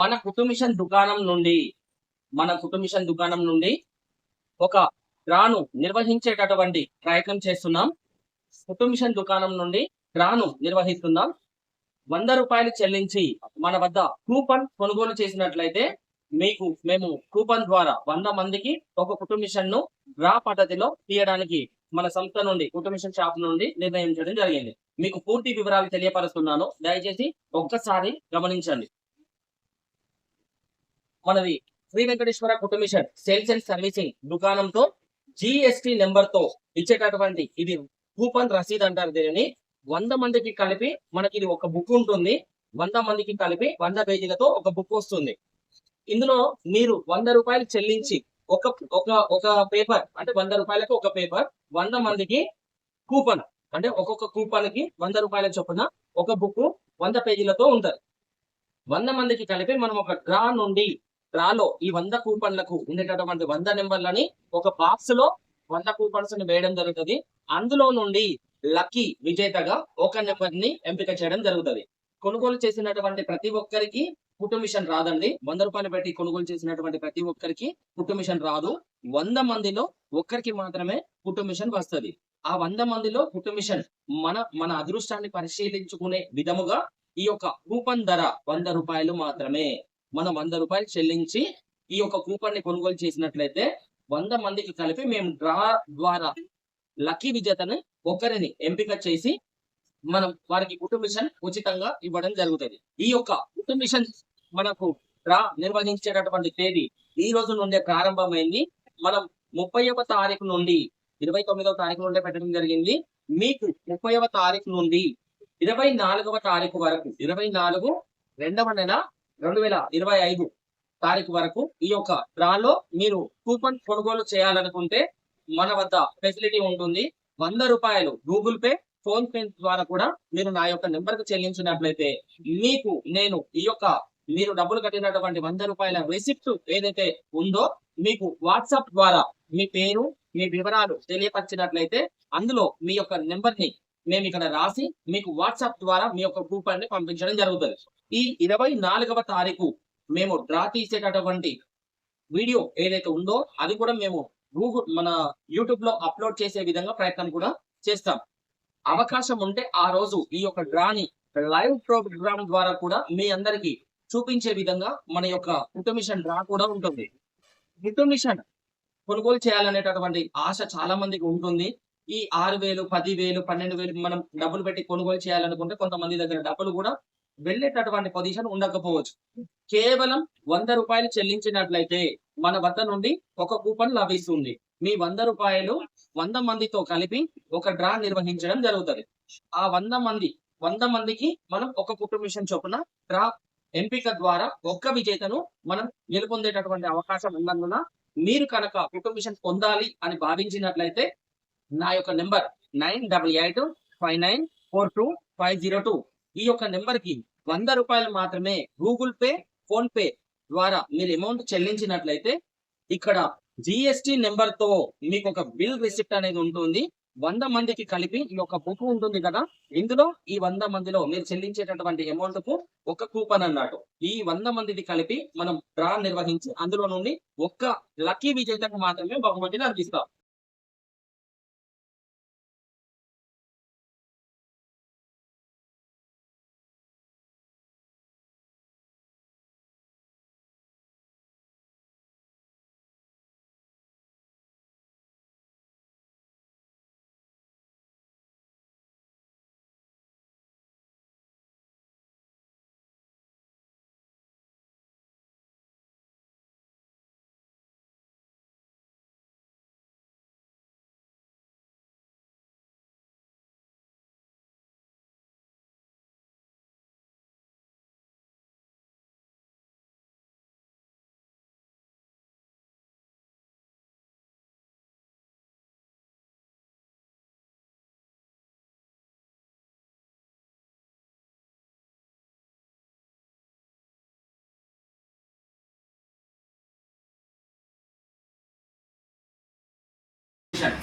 మన కుటుంబిషన్ దుకాణం నుండి మన కుటుంబిషన్ దుకాణం నుండి ఒక డ్రాను నిర్వహించేటటువంటి ప్రయత్నం చేస్తున్నాం. కుటుంబిషన్ దుకాణం నుండి డ్రాను నిర్వహిస్తున్నాం. వంద రూపాయలు చెల్లించి మన వద్ద కూపన్ కొనుగోలు చేసినట్లయితే మీకు మేము కూపన్ ద్వారా వంద మందికి ఒక కుటుంబిషన్ను డ్రా పద్ధతిలో తీయడానికి మన సంస్థ నుండి కుటుంబిషన్ షాప్ నుండి నిర్ణయించడం జరిగింది. మీకు పూర్తి వివరాలు తెలియపరుస్తున్నాను. దయచేసి ఒక్కసారి గమనించండి. మనది శ్రీ వెంకటేశ్వర కుటుంబిషన్ సేల్స్ అండ్ సర్వీసింగ్ దుకాణంతో జిఎస్టి నెంబర్తో ఇచ్చేటటువంటి ఇది కూపన్ రసీద్ అంటారు దీనిని. వంద మందికి కలిపి మనకి ఇది ఒక బుక్ ఉంటుంది. వంద మందికి కలిపి వంద పేజీలతో ఒక బుక్ వస్తుంది. ఇందులో మీరు వంద రూపాయలు చెల్లించి ఒక ఒక ఒక పేపర్ అంటే వంద రూపాయలకు ఒక పేపర్ వంద మందికి కూపన్ అంటే ఒక్కొక్క కూపన్కి వంద రూపాయల చొప్పున ఒక బుక్ వంద పేజీలతో ఉంటది. వంద మందికి కలిపి మనం ఒక డ్రా నుండి డ్రాలో ఈ వంద కూపన్లకు ఉండేటటువంటి వంద నెంబర్లని ఒక బాక్స్లో వంద కూపన్స్ని వేయడం జరుగుతుంది. అందులో నుండి లక్కీ విజేతగా ఒక నెంబర్ని ఎంపిక చేయడం జరుగుతుంది. కొనుగోలు చేసినటువంటి ప్రతి ఒక్కరికి కుటుంబిషన్ రాదండి. వంద రూపాయలు పెట్టి కొనుగోలు చేసినటువంటి ప్రతి ఒక్కరికి కుటుంబిషన్ రాదు. వంద మందిలో ఒక్కరికి మాత్రమే కుటుంబిషన్ వస్తుంది. ఆ వంద మందిలో కుటుంబిషన్ మన మన అదృష్టాన్ని పరిశీలించుకునే విధముగా ఈ యొక్క కూపన్ ధర వంద రూపాయలు మాత్రమే. మనం వంద రూపాయలు చెల్లించి ఈ యొక్క కూపన్ని కొనుగోలు చేసినట్లయితే వంద మందికి కలిపి మేము డ్రా ద్వారా లక్కీ విజేతను ఒకరిని ఎంపిక చేసి మనం వారికి కుటుంబిషన్ ఉచితంగా ఇవ్వడం జరుగుతుంది. ఈ యొక్క కుటుంబిషన్ మనకు డ్రా నిర్వహించేటటువంటి తేదీ ఈ రోజు నుండే ప్రారంభమైంది. మనం ముప్పైవ తారీఖు నుండి ఇరవై తొమ్మిదవ తారీఖు నుండే పెట్టడం జరిగింది. మీకు ముప్పైవ తారీఖు నుండి ఇరవై నాలుగవ తారీఖు వరకు ఇరవై నాలుగు రెండవ నెల రెండు వేల ఇరవై ఐదు తారీఖు వరకు ఈ యొక్క డ్రాలో మీరు కూపన్ కొనుగోలు చేయాలనుకుంటే మన వద్ద ఫెసిలిటీ ఉంటుంది. వంద రూపాయలు గూగుల్ పే ఫోన్ పే ద్వారా కూడా మీరు నా యొక్క నెంబర్కు చెల్లించినట్లయితే మీకు నేను ఈ యొక్క మీరు డబ్బులు కట్టినటువంటి వంద రూపాయల రిసిప్ట్ ఏదైతే ఉందో మీకు వాట్సాప్ ద్వారా మీ పేరు మీ వివరాలు తెలియపరిచినట్లయితే అందులో మీ యొక్క నెంబర్ని మేము ఇక్కడ రాసి మీకు వాట్సాప్ ద్వారా మీ యొక్క కూపన్ని పంపించడం జరుగుతుంది. ఈ ఇరవై నాలుగవ తారీఖు మేము డ్రా తీసేటటువంటి వీడియో ఏదైతే ఉందో అది కూడా మేము గూగుల్ మన యూట్యూబ్లో అప్లోడ్ చేసే విధంగా ప్రయత్నం కూడా చేస్తాం. అవకాశం ఉంటే ఆ రోజు ఈ యొక్క డ్రాని లైవ్ ప్రోగ్రామ్ ద్వారా కూడా మీ అందరికి చూపించే విధంగా మన యొక్క కుటుంబిషన్ డ్రా కూడా ఉంటుంది. కుటుంబిషన్ కొనుగోలు చేయాలనేటటువంటి ఆశ చాలా మందికి ఉంటుంది. ఈ ఆరు వేలు పది వేలు పన్నెండు వేలు మనం డబ్బులు పెట్టి కొనుగోలు చేయాలనుకుంటే కొంతమంది దగ్గర డబ్బులు కూడా వెళ్ళేటటువంటి పొజిషన్ ఉండకపోవచ్చు. కేవలం వంద రూపాయలు చెల్లించినట్లయితే మన వద్ద నుండి ఒక కూపన్ లభిస్తుంది. మీ వంద రూపాయలు వంద మందితో కలిపి ఒక డ్రా నిర్వహించడం జరుగుతుంది. ఆ వంద మంది వంద మందికి మనం ఒక కుటుంబిషన్ చొప్పున డ్రా ఎంపిక ద్వారా ఒక్క విజేతను మనం గెలుపొందేటటువంటి అవకాశం ఉన్నందున మీరు కనుక కుటుంబిషన్ పొందాలి అని భావించినట్లయితే నా యొక్క number nine double eight five nine four two five zero two. ఈ యొక్క నెంబర్కి వంద రూపాయలు మాత్రమే గూగుల్ పే ఫోన్ పే ద్వారా మీరు అమౌంట్ చెల్లించినట్లయితే ఇక్కడ జిఎస్టి నెంబర్తో మీకు ఒక బిల్ రిసిప్ట్ అనేది ఉంటుంది. వంద మందికి కలిపి ఈ యొక్క బుక్ ఉంటుంది కదా? ఇందులో ఈ వంద మందిలో మీరు చెల్లించేటటువంటి అమౌంట్కు ఒక కూపన్ అన్నట్టు. ఈ వంద మందిది కలిపి మనం డ్రా నిర్వహించి అందులో నుండి ఒక్క లక్కీ విజేతకు మాత్రమే బహుమతిని అందిస్తాం.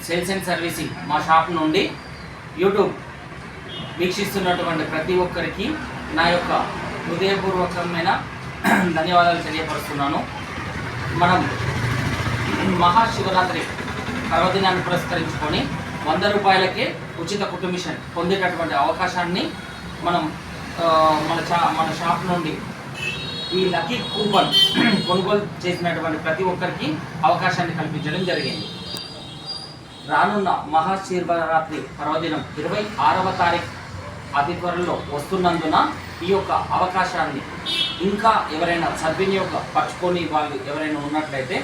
సేల్స్ అండ్ సర్వీసింగ్ మా షాప్ నుండి యూట్యూబ్ వీక్షిస్తున్నటువంటి ప్రతి ఒక్కరికి నా యొక్క హృదయపూర్వకమైన ధన్యవాదాలు తెలియపరుస్తున్నాను. మనం మహాశివరాత్రి పర్వదినాన్ని పురస్కరించుకొని వంద రూపాయలకే ఉచిత కుటుంబిషన్ పొందేటటువంటి అవకాశాన్ని మనం మన షా మన షాప్ నుండి ఈ లక్కీ కూపన్ కొనుగోలు చేసినటువంటి ప్రతి ఒక్కరికి అవకాశాన్ని కల్పించడం జరిగింది. రానున్న మహాశివరాత్రి పర్వదినం ఇరవై ఆరవ తారీఖు అతి త్వరలో వస్తున్నందున ఈ యొక్క అవకాశాన్ని ఇంకా ఎవరైనా సద్వినియోగ పరచుకొని వాళ్ళు ఎవరైనా ఉన్నట్లయితే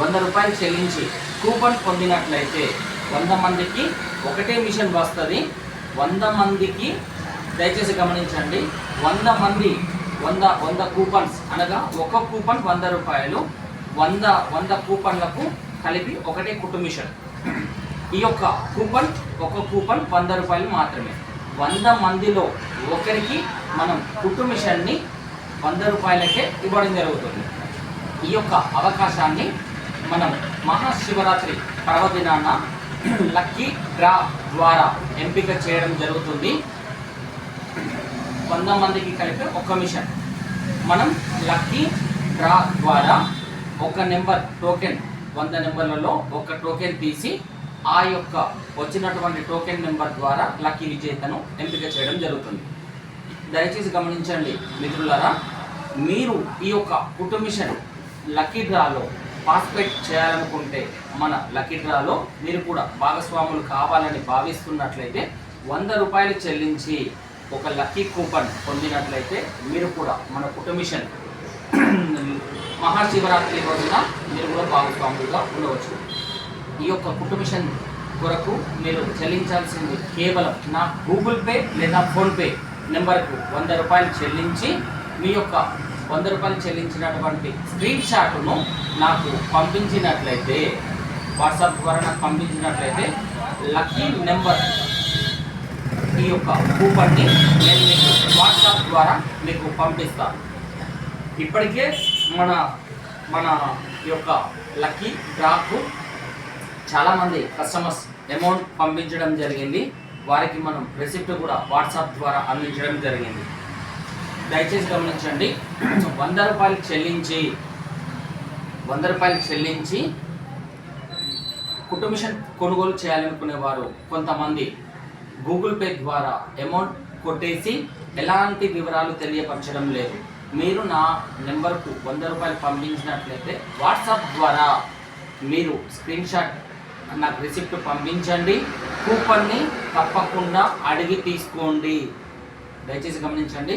వంద రూపాయలు చెల్లించి కూపన్ పొందినట్లయితే వంద మందికి ఒకటే మిషన్ వస్తుంది. వంద మందికి దయచేసి గమనించండి. వంద మంది వంద వంద కూపన్స్ అనగా ఒక కూపన్ వంద రూపాయలు వంద వంద కూపన్లకు కలిపి ఒకటే కుటుంబిషన్ ఈ యొక్క కూపన్ ఒక కూపన్ వంద రూపాయలు మాత్రమే. వంద మందిలో ఒకరికి మనం కుటుంబిషన్ని వంద రూపాయలకే ఇవ్వడం జరుగుతుంది. ఈ యొక్క అవకాశాన్ని మనం మహాశివరాత్రి పర్వదినాన లక్కీ డ్రా ద్వారా ఎంపిక చేయడం జరుగుతుంది. వంద మందికి కలిపి ఒక మిషన్. మనం లక్కీ డ్రా ద్వారా ఒక నెంబర్ టోకెన్ వంద నెంబర్లలో ఒక టోకెన్ తీసి ఆ యొక్క వచ్చినటువంటి టోకెన్ నెంబర్ ద్వారా లక్కీ విజేతను ఎంపిక చేయడం జరుగుతుంది. దయచేసి గమనించండి మిత్రులారా మీరు ఈ యొక్క కుటుంబిషన్ లక్కీ డ్రాలో పార్టిసిపేట్ చేయాలనుకుంటే మన లక్కీ డ్రాలో మీరు కూడా భాగస్వాములు కావాలని భావిస్తున్నట్లయితే వంద రూపాయలు చెల్లించి ఒక లక్కీ కూపన్ పొందినట్లయితే మీరు కూడా మన కుటుంబిషన్ మహాశివరాత్రి రోజున మీరు కూడా భాగస్వాములుగా ఉండవచ్చు. ఈ యొక్క కుటుంబిషన్ కొరకు మీరు చెల్లించాల్సింది కేవలం నా గూగుల్ పే లేదా ఫోన్పే నెంబర్కు వంద రూపాయలు చెల్లించి మీ యొక్క వంద రూపాయలు చెల్లించినటువంటి స్క్రీన్ షాట్ను నాకు పంపించినట్లయితే వాట్సాప్ ద్వారా నాకు పంపించినట్లయితే లక్కీ నెంబర్ ఈ యొక్క కూపన్ని నేను మీకు వాట్సాప్ ద్వారా మీకు పంపిస్తాను. ఇప్పటికే మన మన యొక్క లక్కీ డ్రాకు చాలామంది కస్టమర్స్ అమౌంట్ పంపించడం జరిగింది. వారికి మనం రెసిప్ట్ కూడా వాట్సాప్ ద్వారా అందించడం జరిగింది. దయచేసి గమనించండి. వంద రూపాయలు చెల్లించి వంద రూపాయలు చెల్లించి కుటుంబిషన్ కొనుగోలు చేయాలనుకునేవారు కొంతమంది గూగుల్ పే ద్వారా అమౌంట్ కొట్టేసి ఎలాంటి వివరాలు తెలియపరచడం లేదు. మీరు నా నెంబర్కు వంద రూపాయలు పంపించినట్లయితే వాట్సాప్ ద్వారా మీరు స్క్రీన్ షాట్ నాకు రిసిప్ట్ పంపించండి. కూపన్ని తప్పకుండా అడిగి తీసుకోండి. దయచేసి గమనించండి.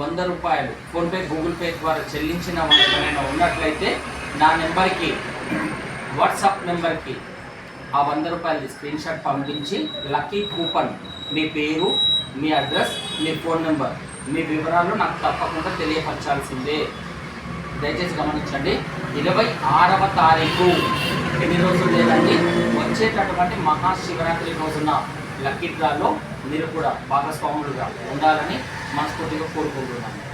వంద రూపాయలు ఫోన్పే గూగుల్ పే ద్వారా చెల్లించిన వాళ్ళు ఎవరైనా ఉన్నట్లయితే నా నెంబర్కి వాట్సాప్ నెంబర్కి ఆ వంద రూపాయలది స్క్రీన్ షాట్ పంపించి లక్కీ కూపన్ మీ పేరు మీ అడ్రస్ మీ ఫోన్ నెంబర్ మీ వివరాలు నాకు తప్పకుండా తెలియపరచాల్సిందే. దయచేసి గమనించండి. ఇరవై ఆరవ తారీఖు ఎన్ని రోజులు లేదండి? వచ్చేటటువంటి మహాశివరాత్రి రోజున లక్కీ డ్రాలో మీరు కూడా భాగస్వాములుగా ఉండాలని మనస్ఫూర్తిగా కోరుకుంటున్నాను.